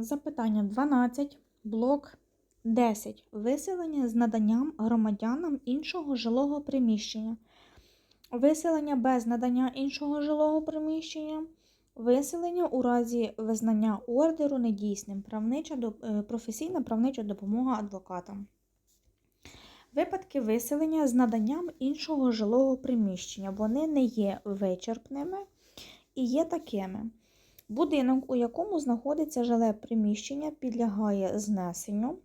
Запитання 12, блок 10. Виселення з наданням громадянам іншого жилого приміщення. Виселення без надання іншого жилого приміщення. Виселення у разі визнання ордеру недійсним. Правнича, е, професійна правнича допомога адвоката. Випадки виселення з наданням іншого жилого приміщення. Вони не є вичерпними і є такими. Будинок, у якому знаходиться жиле приміщення, підлягає знесенню.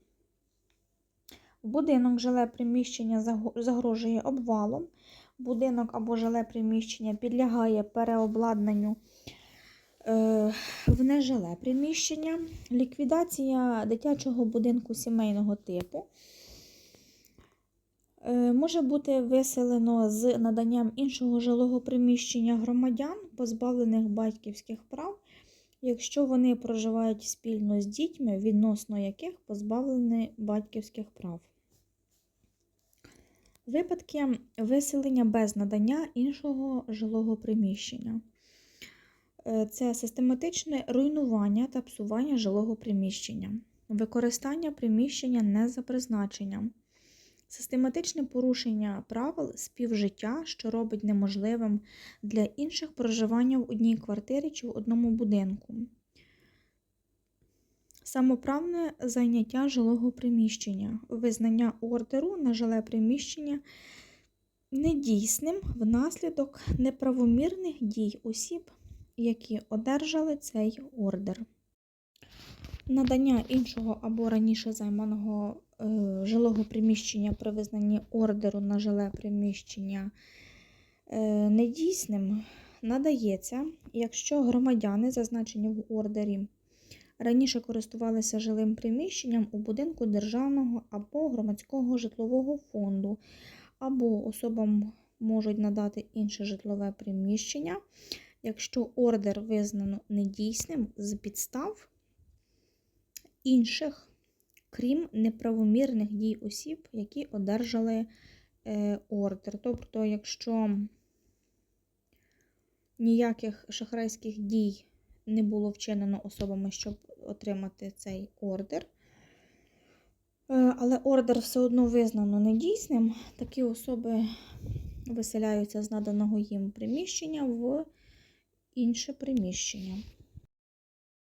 Будинок жиле приміщення загрожує обвалом. Будинок або жиле приміщення підлягає переобладнанню е, в нежиле приміщення. Ліквідація дитячого будинку сімейного типу. Е, Може бути виселено з наданням іншого жилого приміщення громадян, позбавлених батьківських прав, якщо вони проживають спільно з дітьми, відносно яких позбавлені батьківських прав. Випадки виселення без надання іншого жилого приміщення. Е, Це систематичне руйнування та псування жилого приміщення, використання приміщення не за призначенням, систематичне порушення правил співжиття, що робить неможливим для інших проживання в одній квартирі чи в одному будинку. Самоправне зайняття жилого приміщення, визнання ордеру на жиле приміщення недійсним внаслідок неправомірних дій осіб, які одержали цей ордер. Надання іншого або раніше займаного е, жилого приміщення при визнанні ордеру на жиле приміщення е, недійсним надається, якщо громадяни, зазначені в ордері, раніше користувалися жилим приміщенням у будинку державного або громадського житлового фонду, або особам можуть надати інше житлове приміщення, якщо ордер визнано недійсним з підстав інших, крім неправомірних дій осіб, які одержали е, ордер. Тобто, якщо ніяких шахрайських дій не було вчинено особами, щоб отримати цей ордер, е, але ордер все одно визнано недійсним, такі особи виселяються з наданого їм приміщення в інше приміщення.